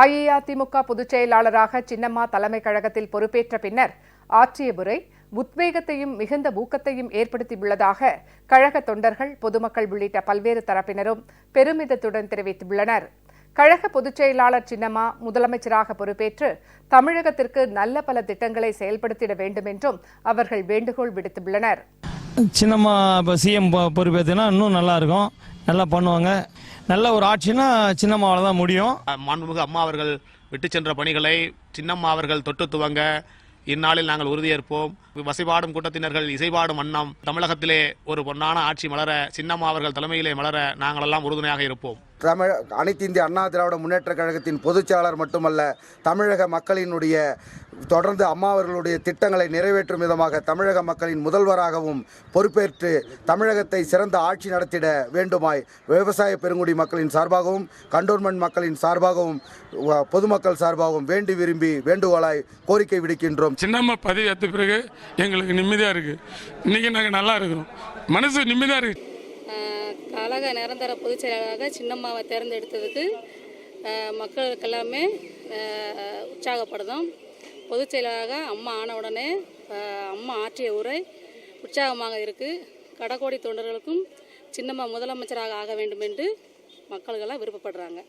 அஇஅதிமுக பொதுச் செயலாளராக சின்னம்மா தலைமை கழகத்தில் பொறுப்பேற்ற பின்னர் ஆற்றிய உரை உத்வேகத்தையும் மிகுந்த ஊக்கத்தையும் ஏற்படுத்தியுள்ளதாக கழக தொண்டர்கள் பொதுமக்கள் உள்ளிட்ட பல்வேறு தரப்பினரும் பெருமிதத்துடன் தெரிவித்துள்ளனர். கழக பொதுச் செயலாளர் சின்னம்மா முதலமைச்சராக பொறுப்பேற்று தமிழகத்திற்கு நல்ல பல திட்டங்களை செயல்படுத்திட வேண்டும் என்றும் அவர்கள் வேண்டுகோள் விடுத்துள்ளனர். சின்னம்மா இப்போ சிஎம் பொறுப்பேற்றுனா இன்னும் நல்லா இருக்கும் நல்லா பண்ணுவாங்க. நல்ல ஒரு ஆட்சினா சின்னம்மாவால் தான் முடியும். மாண்புமிகு அம்மா அவர்கள் விட்டு சென்ற பணிகளை சின்னம்மா அவர்கள் தொட்டு துவங்க இந்நாளில் நாங்கள் உறுதியேற்போம். வசைபாடும் கூட்டத்தினர்கள் இசைபாடும் வண்ணம் தமிழகத்திலே ஒரு பொன்னான ஆட்சி மலர சின்னம்மா அவர்கள் தலைமையிலே மலர நாங்களெல்லாம் உறுதுணையாக இருப்போம். தமிழ் அனைத்து இந்திய அண்ணா திராவிட முன்னேற்ற கழகத்தின் பொதுச் செயலாளர் மட்டுமல்ல தமிழக மக்களினுடைய தொடர்ந்து அம்மா அவர்களுடைய திட்டங்களை நிறைவேற்றும் விதமாக தமிழக மக்களின் முதல்வராகவும் பொறுப்பேற்று தமிழகத்தை சிறந்த ஆட்சி நடத்திட வேண்டுமாய் விவசாய பெருங்குடி மக்களின் சார்பாகவும் கண்டோன்மெண்ட் மக்களின் சார்பாகவும் பொதுமக்கள் சார்பாகவும் வேண்டி விரும்பி வேண்டுகோளாய் கோரிக்கை விடுக்கின்றோம். சின்னம்மா பதவி ஏற்ற பிறகு எங்களுக்கு நிம்மதியாக இருக்குது இன்றைக்கி நாங்கள் நல்லா இருக்கிறோம். மனசு நிம்மதியாக இருக்குது கழக நிரந்தர பொதுச் செயலாளராக சின்னம்மாவை தேர்ந்தெடுத்ததுக்கு மக்களுக்கு எல்லாமே உற்சாகப்படுதும். பொதுச் செயலாளராக அம்மா ஆன உடனே அம்மா ஆற்றிய உரை உற்சாகமாக இருக்குது கடகோடி தொண்டர்களுக்கும் சின்னம்மா முதலமைச்சராக ஆக வேண்டும் என்று மக்கள்களாக விருப்பப்படுறாங்க.